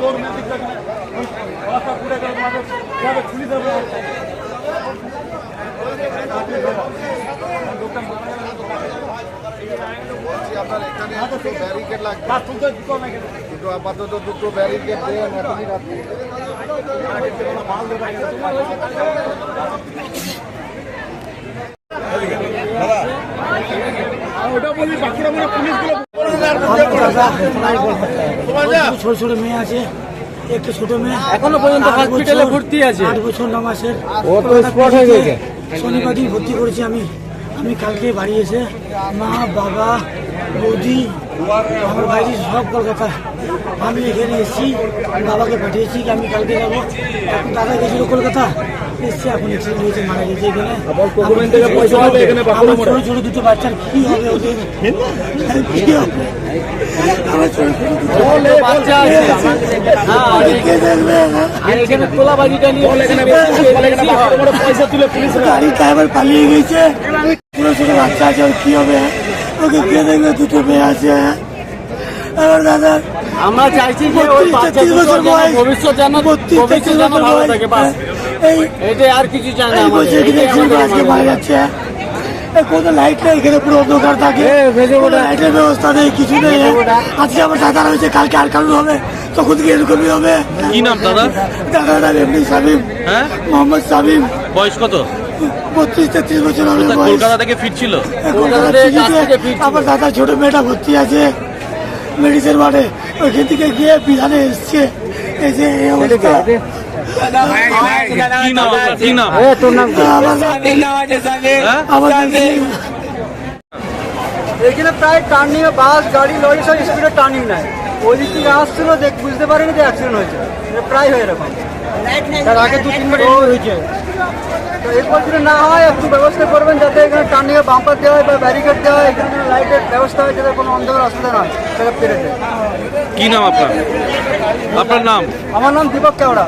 लोग मैं दिक्कत है रास्ता पूरे कर जाकर खुली আপনার এখানে দুটো ব্যারিকেড লাগবে দুটো আপাতত দুটো ব্যারিকেড দেন এখনই রাত্রি ছোট ছোট মেয়ে আছে একটা ছোট মেয়ে এখনও পর্যন্ত হসপিটালে ভর্তি আছে। আট বছর ন মাসের হয়ে। শনিবার দিন ভর্তি করেছি আমি আমি কালকে বাড়ি এসে মা বাবা বৌদি আমার ভাইজি সব কলকাতা। আমি এখানে এসেছি বাবাকে পাঠিয়েছি কি আমি কালকে যাব। এখন দাদা গেছিল কলকাতা। এসছে এখন এক্সিডেন্ট হয়েছে মারা গেছে এখানে। আমার ছোট ছোট দুটো বাচ্চার কি হবে ওদের? কি হবে আমার ছোট ছোট দুটো বাচ্চা হ্যাঁ, কে দেখবে আর এখানে তোলাবাজিটা নিয়ে পয়সা তুলে পুলিশ গাড়ি ড্রাইভার পালিয়ে গেছে। ছোট ছোট বাচ্চা আছে কি হবে? ওকে কে দেখবে দুটো মেয়ে আছে আমার দাদা আমরা চাইছি যে ওই বত্রিশ বাচ্চা তেত্রিশ দুটোর বছর যেন বয়স ভবিষ্যৎ যেন ভবিষ্যৎ যেন ভালো থাকে বাস। এই আর কিছু চাই না আমাদের। আজকে মারা যাচ্ছে কোনো লাইট নেই এখানে পুরো অন্ধকার থাকে। কোনো লাইটের ব্যবস্থা নেই কিছু নেই আজকে আমার দাদার হয়েছে কালকে আর কারণ হবে তখন থেকে এরকমই হবে। কি নাম দাদা? দাদার নাম এমনি সামিম হ্যাঁ? মোহাম্মদ সামিম বয়স কত? বত্রিশ তেত্রিশ বছর হবে কলকাতা থেকে ফিরছিল? কলকাতা থেকে থেকে কাজ থেকে ফিরছিল। আমার দাদা ছোট মেয়েটা ভর্তি আছে মেডিসিন মাঠে। ওইখান থেকে গিয়ে বিধানে এসছে। এই যে এই অবস্থা। হ্যাঁ? এখানে প্রায় টার্নিং বাস গাড়ি লরি সব স্পিডে টার্নিং নেয়। ওই দিক থেকে আসছিল দেখ বুঝতে পারিনি যে অ্যাক্সিডেন্ট হয়েছে। প্রায় হয় এরকম। আগে দু তিনবার হয়েছে। এরপর যদি না হয় একটু ব্যবস্থা করবেন যাতে এখানে টার্নিংয়ে বাম্পার দেওয়া হয় বা ব্যারিকেড দেওয়া হয় এখানে লাইটের ব্যবস্থা হয় যাতে কোনো অন্ধকার অসুবিধা না হয়। সেটা পেরে যায় কি নাম আপনার? আপনার নাম? আমার নাম দীপক কেওড়া।